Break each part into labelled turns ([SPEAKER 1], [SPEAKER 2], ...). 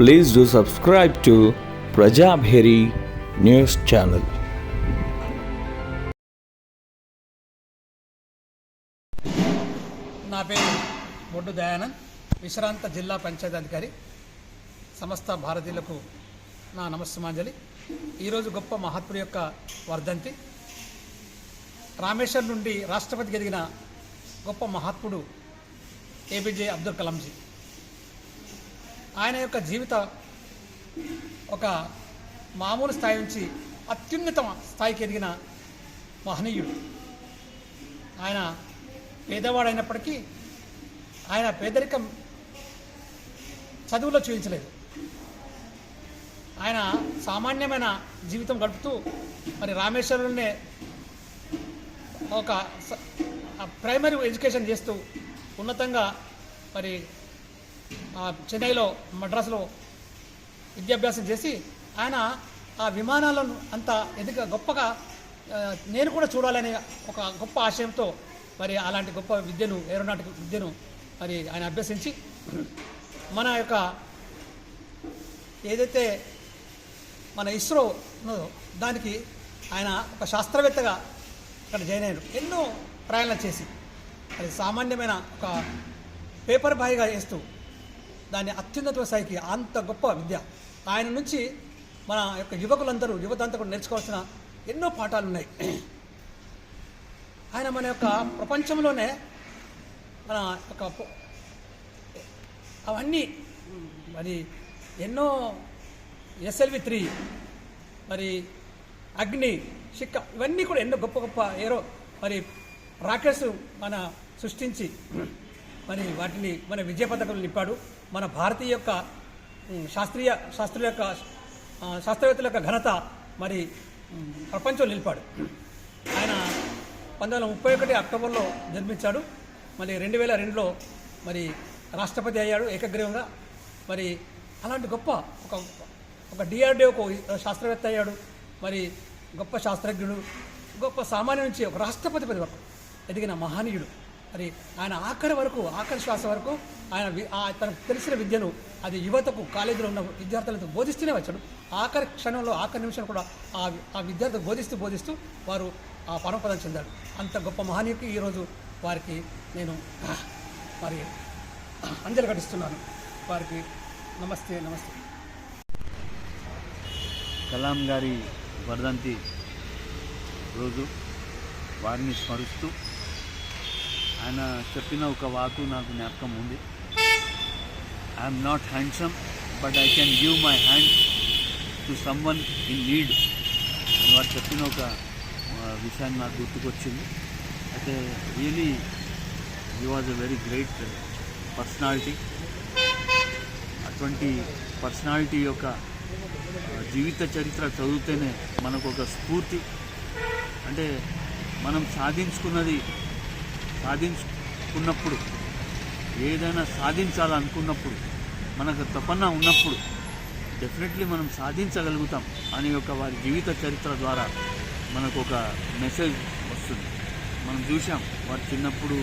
[SPEAKER 1] Please do subscribe to Prajabheri news channel.
[SPEAKER 2] నా పేరు బొడ్డు దయానంద్ విశ్రాంత జిల్లా పంచాయతీ అధికారి సమస్త భారతీయులకు నా నమస్సుమాంజలి. ఈరోజు గొప్ప మహాత్ముడి యొక్క వర్ధంతి. రామేశ్వర్ నుండి రాష్ట్రపతికి ఎదిగిన గొప్ప మహాత్ముడు ఏపీజే అబ్దుల్ కలాంజీ. ఆయన యొక్క జీవిత ఒక మామూలు స్థాయి నుంచి అత్యున్నత స్థాయికి ఎదిగిన మహనీయుడు. ఆయన పేదవాడైనప్పటికీ ఆయన పేదరికం చదువులో చూపించలేదు ఆయన సామాన్యమైన జీవితం గడుపుతూ మరి రామేశ్వరంలోనే ఒక స- ప్రైమరీ ఎడ్యుకేషన్ చేస్తూ ఉన్నతంగా మరి చెన్నైలో మద్రాసులో విద్యాభ్యాసం చేసి ఆయన ఆ విమానాలను అంత ఎదుగ గొప్పగా నేను కూడా చూడాలనే ఒక గొప్ప ఆశయంతో మరి అలాంటి గొప్ప విద్యను ఏరోనాటిక్ విద్యను మరి ఆయన అభ్యసించి మన యొక్క ఏదైతే మన ఇస్రో దానికి ఆయన ఒక శాస్త్రవేత్తగా ఇక్కడ జాయిన్ అయ్యారు. ఎన్నో ప్రయాణాలు చేసి. అది సామాన్యమైన ఒక పేపర్ బాయ్గా వేస్తూ దాని అత్యున్నత స్థాయికి అంత గొప్ప విద్య. ఆయన నుంచి మన యొక్క యువకులందరూ యువత అంతా కూడా నేర్చుకోవాల్సిన ఎన్నో పాఠాలు ఉన్నాయి ఆయన మన యొక్క ప్రపంచంలోనే మన యొక్క అవన్నీ మరి ఎన్నో ఎస్ఎల్వి త్రీ మరి అగ్ని షిక్క ఇవన్నీ కూడా ఎన్నో గొప్ప గొప్ప ఏరో మరి రాకెట్స్ మన సృష్టించి మరి వాటిని మన విజయ పథకంలో నింపాడు. మన భారతీయ యొక్క శాస్త్రీయ శాస్త్రుల యొక్క శాస్త్రవేత్తల యొక్క ఘనత మరి ప్రపంచం ప్రపంచంలో నిలిపాడు. ఆయన పంతొమ్మిది వందల ముప్పై ఒకటి అక్టోబర్లో జన్మించాడు. మరి రెండు వేల రెండులో మరి రాష్ట్రపతి అయ్యాడు ఏకగ్రీవంగా. మరి అలాంటి గొప్ప ఒక ఒక డిఆర్డిఓకు శాస్త్రవేత్త అయ్యాడు. మరి గొప్ప శాస్త్రజ్ఞుడు గొప్ప సామాన్య నుంచి ఒక రాష్ట్రపతి పది వరకు ఎదిగిన మహనీయుడు. మరి ఆయన ఆఖరి వరకు ఆఖరి శ్వాస వరకు ఆయన తనకు తెలిసిన విద్యను అది యువతకు కాలేజీలో ఉన్న విద్యార్థులకు బోధిస్తూనే వచ్చాడు. ఆఖరి క్షణంలో ఆఖరి నిమిషం కూడా ఆ ఆ విద్యార్థులకు బోధిస్తూ బోధిస్తూ వారు ఆ పరమపదం చెందాడు అంత గొప్ప మహనీయుకి ఈరోజు వారికి నేను మరి అంజలి ఘటిస్తున్నాను. వారికి నమస్తే నమస్తే.
[SPEAKER 3] కలాం గారి వర్ధంతి రోజు వారిని స్మరిస్తూ ఆయన చెప్పిన ఒక వాకు నాకు జ్ఞాపకం ఉంది. I'm not handsome but I can give my hand to someone in need అని వారు చెప్పిన ఒక విషయాన్ని నాకు గుర్తుకొచ్చింది. అయితే really he was a very great personality అటువంటి పర్సనాలిటీ యొక్క జీవిత చరిత్ర చదివితేనే మనకు ఒక స్ఫూర్తి. అంటే మనం సాధించుకున్నది సాధించుకున్నప్పుడు ఏదైనా సాధించాలనుకున్నప్పుడు మనకు తపన ఉన్నప్పుడు డెఫినెట్లీ మనం సాధించగలుగుతాం అనే ఒక వారి జీవిత చరిత్ర ద్వారా మనకు ఒక మెసేజ్ వస్తుంది. మనం చూసాం వారు చిన్నప్పుడు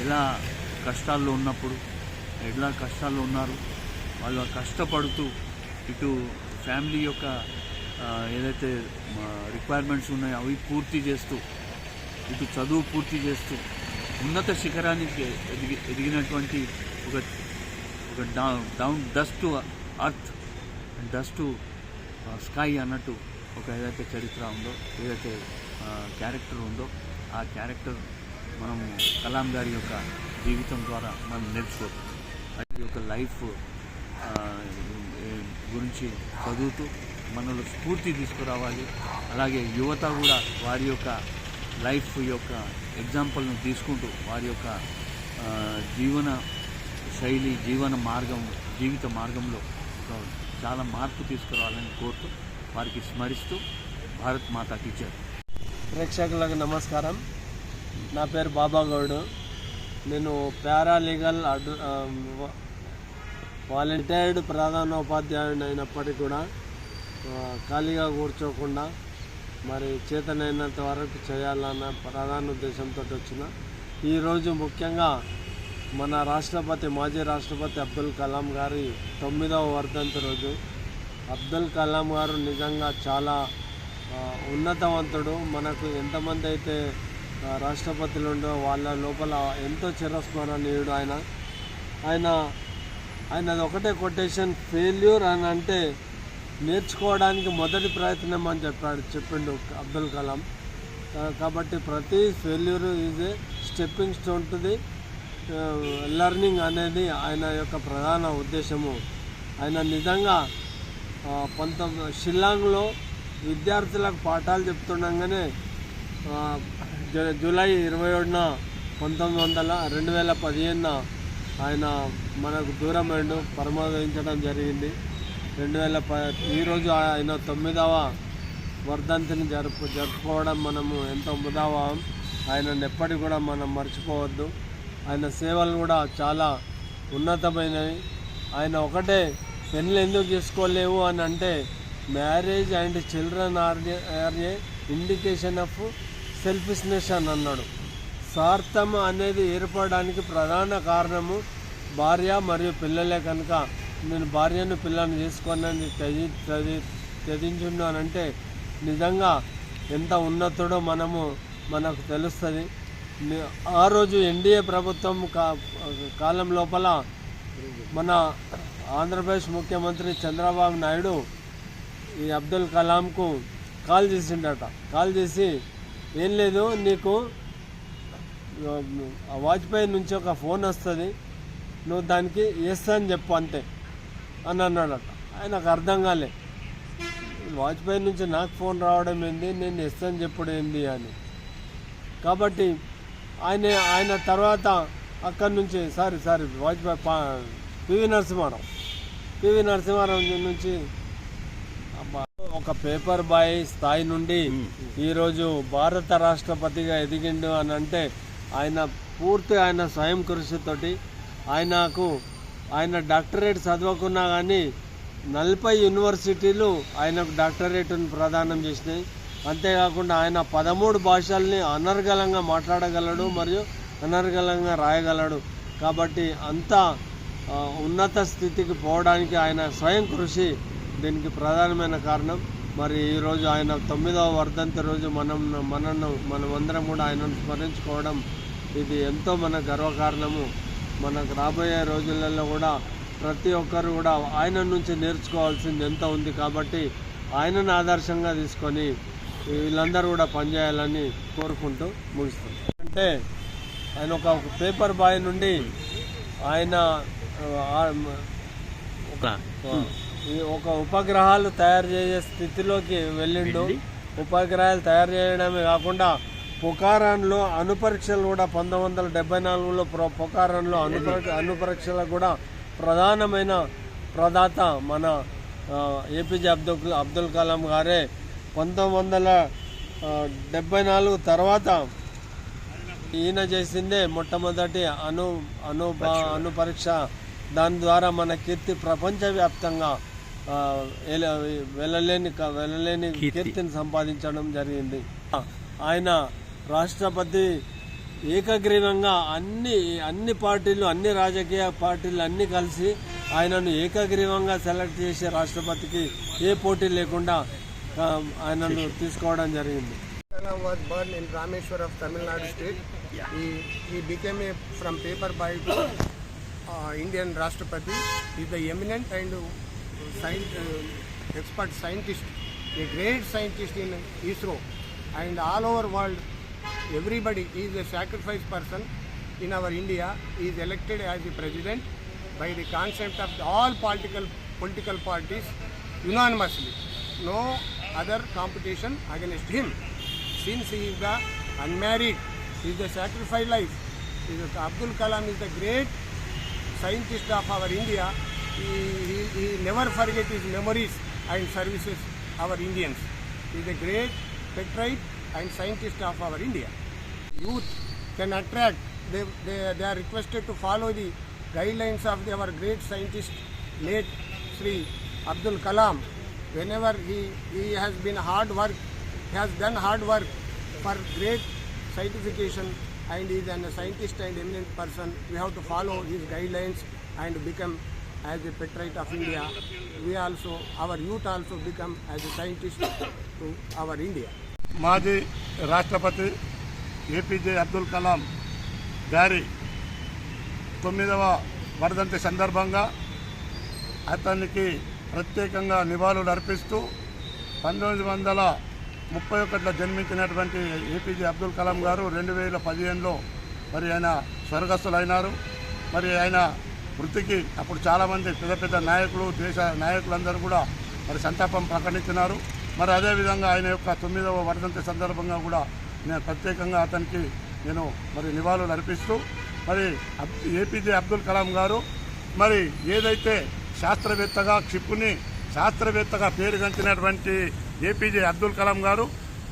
[SPEAKER 3] ఎలా కష్టాల్లో ఉన్నప్పుడు ఎలా కష్టాల్లో ఉన్నారు వాళ్ళు కష్టపడుతూ ఇటు ఫ్యామిలీ యొక్క ఏదైతే రిక్వైర్మెంట్స్ ఉన్నాయో అవి పూర్తి చేస్తూ ఇటు చదువు పూర్తి చేస్తూ ఉన్నత శిఖరానికి ఎదిగి ఎదిగినటువంటి ఒక ఒక down down dust to earth dust to sky అన్నట్టు ఒక ఏదైతే చరిత్ర ఉందో ఏదైతే క్యారెక్టర్ ఉందో ఆ క్యారెక్టర్ మనం కలాం గారి యొక్క జీవితం ద్వారా మనం నేర్చుకోవచ్చు. అది యొక్క లైఫ్ గురించి చదువుతూ మనలో స్ఫూర్తి తీసుకురావాలి. అలాగే యువత కూడా వారి యొక్క లైఫ్ యొక్క ఎగ్జాంపుల్ను తీసుకుంటూ వారి యొక్క జీవన శైలి జీవన మార్గం జీవిత మార్గంలో ఒక చాలా మార్పు తీసుకురావాలని కోరుతూ వారికి స్మరిస్తూ భారత్ మాతా టీచర్
[SPEAKER 4] ప్రేక్షకులకు నమస్కారం. నా పేరు బాబా గౌడ్. నేను పారాలీగల్ అడ్ వాలంటీర్డ్ ప్రధానోపాధ్యాయుడు అయినప్పటికీ కూడా ఖాళీగా కూర్చోకుండా మరి చేతనైనంత వరకు చేయాలన్న ప్రధాన ఉద్దేశంతో వచ్చిన. ఈరోజు ముఖ్యంగా మన రాష్ట్రపతి మాజీ రాష్ట్రపతి అబ్దుల్ కలాం గారి తొమ్మిదవ వర్ధంతి రోజు. అబ్దుల్ కలాం గారు నిజంగా చాలా ఉన్నతవంతుడు. మనకు ఎంతమంది అయితే రాష్ట్రపతులు ఉండో వాళ్ళ లోపల ఎంతో చిరస్మరణీయుడు ఆయన. ఆయన ఆయనది ఒకటే కొటేషన్ ఫెయిల్యూర్ అని అంటే నేర్చుకోవడానికి మొదటి ప్రయత్నం అని చెప్పాడు చెప్పిండు అబ్దుల్ కలాం. కాబట్టి ప్రతి failure is a stepping stone to the learning అనేది ఆయన యొక్క ప్రధాన ఉద్దేశము. ఆయన నిజంగా పంతొమ్మిది షిల్లాంగ్లో విద్యార్థులకు పాఠాలు చెప్తుండగానే జూలై ఇరవై ఏడున పంతొమ్మిది వందల రెండు వేల పదిహేనున ఆయన మనకు దూరమైండు పరమోదయించడం జరిగింది. రెండు వేల ప ఈరోజు ఆయన తొమ్మిదవ వర్ధంతిని జరుపు జరుపుకోవడం మనము ఎంతో ముదావం ఆయనను ఎప్పటికి కూడా మనం మర్చిపోవద్దు. ఆయన సేవలు కూడా చాలా ఉన్నతమైనవి. ఆయన ఒకటే పెళ్ళి ఎందుకు చేసుకోలేవు అని అంటే marriage and children are are a indication of selfishness అని అన్నాడు. స్వార్థం అనేది ఏర్పడడానికి ప్రధాన కారణము భార్య మరియు పిల్లలే కనుక. నేను భార్యను పిల్లల్ని చేసుకున్నాను త్యజి త్యజి త్యజించుండు అంటే నిజంగా ఎంత ఉన్నతుడో మనము మనకు తెలుస్తుంది. ఆ రోజు ఎన్డీఏ ప్రభుత్వం కా కాలం లోపల మన ఆంధ్రప్రదేశ్ ముఖ్యమంత్రి చంద్రబాబు నాయుడు ఈ అబ్దుల్ కలాంకు కాల్ చేసిండట. కాల్ చేసి ఏం లేదు నీకు వాజ్పేయి నుంచి ఒక ఫోన్ వస్తుంది. నువ్వు దానికి ఎస్ అని చెప్పు అంతే అని అన్నాడట. ఆయనకు అర్థం కాలే. వాజ్పేయి నుంచి నాకు ఫోన్ రావడం ఏంది? నేను ఎస్ అని చెప్పుడు ఏంది అని. కాబట్టి ఆయన ఆయన తర్వాత అక్కడి నుంచి సారీ సారీ వాజ్పేయి పా పివి నరసింహారావు. పివి నరసింహారావు నుంచి ఒక పేపర్ బాయ్ స్థాయి నుండి ఈరోజు భారత రాష్ట్రపతిగా ఎదిగిండు అని అంటే ఆయన పూర్తి ఆయన స్వయం కృషితోటి ఆయనకు ఆయన డాక్టరేట్ చదవకున్నా కానీ నలభై యూనివర్సిటీలు ఆయనకు డాక్టరేట్ను ప్రదానం చేసినాయి. అంతేకాకుండా ఆయన పదమూడు భాషల్ని అనర్గళంగా మాట్లాడగలడు మరియు అనర్గళంగా రాయగలడు. కాబట్టి అంత ఉన్నత స్థితికి పోవడానికి ఆయన స్వయం కృషి దీనికి ప్రధానమైన కారణం. మరి ఈరోజు ఆయన తొమ్మిదవ వర్ధంతి రోజు మనం మనను మనమందరం కూడా ఆయనను స్మరించుకోవడం ఇది ఎంతో మన గర్వకారణము. మనకు రాబోయే రోజులలో కూడా ప్రతి ఒక్కరు కూడా ఆయన నుంచి నేర్చుకోవాల్సింది ఎంతో ఉంది కాబట్టి ఆయనను ఆదర్శంగా తీసుకొని వీళ్ళందరూ కూడా పనిచేయాలని కోరుకుంటూ ముగిస్తాం అంటే ఆయన ఒక పేపర్ బాయ్ నుండి ఆయన ఒక ఉపగ్రహాలు తయారు చేసే స్థితిలోకి వెళ్ళిండు. ఉపగ్రహాలు తయారు చేయడమే కాకుండా పొకారాన్లో అణుపరీక్షలు కూడా పంతొమ్మిది వందల డెబ్బై నాలుగులో ప్రొ- పొకారాన్లో అణుపరీక్ష అణుపరీక్షలకు కూడా ప్రధానమైన ప్రదాత మన ఏపీజే అబ్దుల్ అబ్దుల్ కలాం గారే. పంతొమ్మిది వందల డెబ్బై నాలుగు తర్వాత ఈయన చేసిందే మొట్టమొదటి అణు అణు బ- అణు పరీక్ష దాని ద్వారా మన కీర్తి ప్రపంచవ్యాప్తంగా వెళ్ళలేని వెళ్ళలేని కీర్తిని సంపాదించడం జరిగింది. ఆయన రాష్ట్రపతి ఏకగ్రీవంగా అన్ని అన్ని పార్టీలు అన్ని రాజకీయ పార్టీలు అన్ని కలిసి ఆయనను ఏకగ్రీవంగా సెలెక్ట్ చేసే రాష్ట్రపతికి ఏ పోటీ లేకుండా ఆయనను తీసుకోవడం జరిగింది.
[SPEAKER 5] ఇండియన్ రాష్ట్రపతి. Is the eminent and scient expert scientist a great scientist in ISRO and all over world Everybody is a sacrifice person in our India. He is elected as the president by the consent of all political political parties unanimously. No other competition against him since he is the unmarried, he is the sacrifice life. Abdul Kalam is the great scientist of our India. He, he, he never forget his memories and services our Indians. He is a great patriot and scientist of our India. Youth can attract. They, they, they are requested to follow the guidelines of the, our great scientist, late Sri Abdul Kalam. Whenever he, he has been hard work, he has done hard work for great scientification and he is an, a scientist and eminent person. We have to follow his guidelines and become as a patriot of India. We also, our youth also become as a scientist to our India.
[SPEAKER 6] మాజీ రాష్ట్రపతి APJ Abdul Kalam గారి తొమ్మిదవ వరదంతి సందర్భంగా అతనికి ప్రత్యేకంగా నివాళులు అర్పిస్తూ పంతొమ్మిది వందల ముప్పై ఒకటిలో జన్మించినటువంటి ఏపీజే అబ్దుల్ కలాం గారు రెండు వేల పదిహేనులో మరి ఆయన స్వర్గస్థులైనారు. మరి ఆయన వృత్తికి అప్పుడు చాలామంది పెద్ద పెద్ద నాయకులు దేశ నాయకులందరూ కూడా మరి సంతాపం ప్రకటించినారు. మరి అదేవిధంగా ఆయన యొక్క తొమ్మిదవ వర్ధంతి సందర్భంగా కూడా నేను ప్రత్యేకంగా అతనికి నేను మరి నివాళులు అర్పిస్తూ మరి అబ్- ఏపీజే అబ్దుల్ కలాం గారు మరి ఏదైతే శాస్త్రవేత్తగా క్షిపుని శాస్త్రవేత్తగా పేరుగంచినటువంటి ఏపీజే అబ్దుల్ కలాం గారు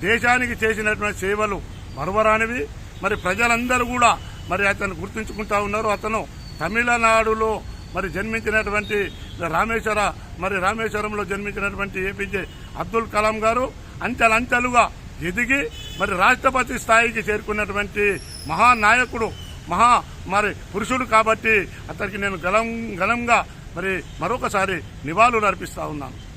[SPEAKER 6] దేశానికి చేసినటువంటి సేవలు మరువరానివి మరి ప్రజలందరూ కూడా మరి అతను గుర్తుంచుకుంటా ఉన్నారు. అతను తమిళనాడులో మరి జన్మించినటువంటి రామేశ్వర మరి రామేశ్వరంలో జన్మించినటువంటి ఏపీజే అబ్దుల్ కలాం గారు అంచెలంచెలుగా ఎదిగి మరి రాష్ట్రపతి స్థాయికి చేరుకున్నటువంటి మహానాయకుడు మహా మరి పురుషుడు కాబట్టి అతనికి నేను గలం ఘనంగా మరి మరొకసారి నివాళులు అర్పిస్తా ఉన్నాను.